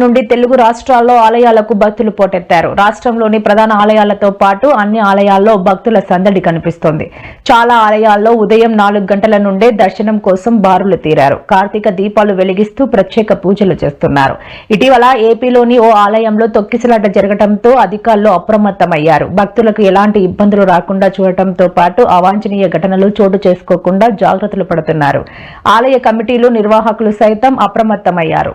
నుండి తెలుగు రాష్ట్రాల్లో ఆలయాలకు భక్తులు పోటెత్తారు. రాష్ట్రంలోని ప్రధాన ఆలయాలతో పాటు అన్ని ఆలయాల్లో భక్తుల సందడి కనిపిస్తోంది. చాలా ఆలయాల్లో ఉదయం నాలుగు గంటల నుండే దర్శనం కోసం బారులు తీరారు. కార్తీక దీపాలు వెలిగిస్తూ ప్రత్యేక పూజలు చేస్తున్నారు. ఇటీవల ఏపీలోని ఓ ఆలయంలో తొక్కిసలాట జరగడంతో అధికారులు అప్రమత్తమయ్యారు. భక్తులకు ఎలాంటి ఇబ్బందులు రాకుండా చూడటంతో పాటు అవాంఛనీయ ఘటనలు చోటు చేసుకోకుండా జాగ్రత్తలు పడుతున్నారు. ఆలయ కమిటీలు నిర్వాహకులు సైతం అప్రమత్తమయ్యారు.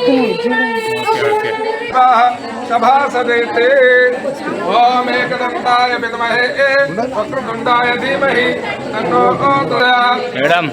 శంకర ప్రభువులకు విభూతి కలవు పారిజాతములను ఆరాధించి కల్పవృక్షమును సమయము. గౌరీ శ్రీ చరణయుగమున सभासदेते ॐ एकदन्ताय विद्महे वक्रतुण्डाय धीमहि तन्नो प्रचोदयात् మేడం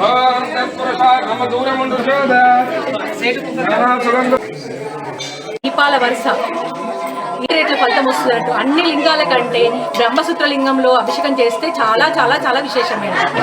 ॐ तत्पुरुषाय मम दूरमुण्डुषोद सुगन्ध దీపాల వరుస ఈ రేట్ల ఫలితం వస్తున్నట్టు అన్ని లింగాల కంటే బ్రహ్మసూత్ర లింగంలో అభిషేకం చేస్తే చాలా చాలా చాలా విశేషమైనది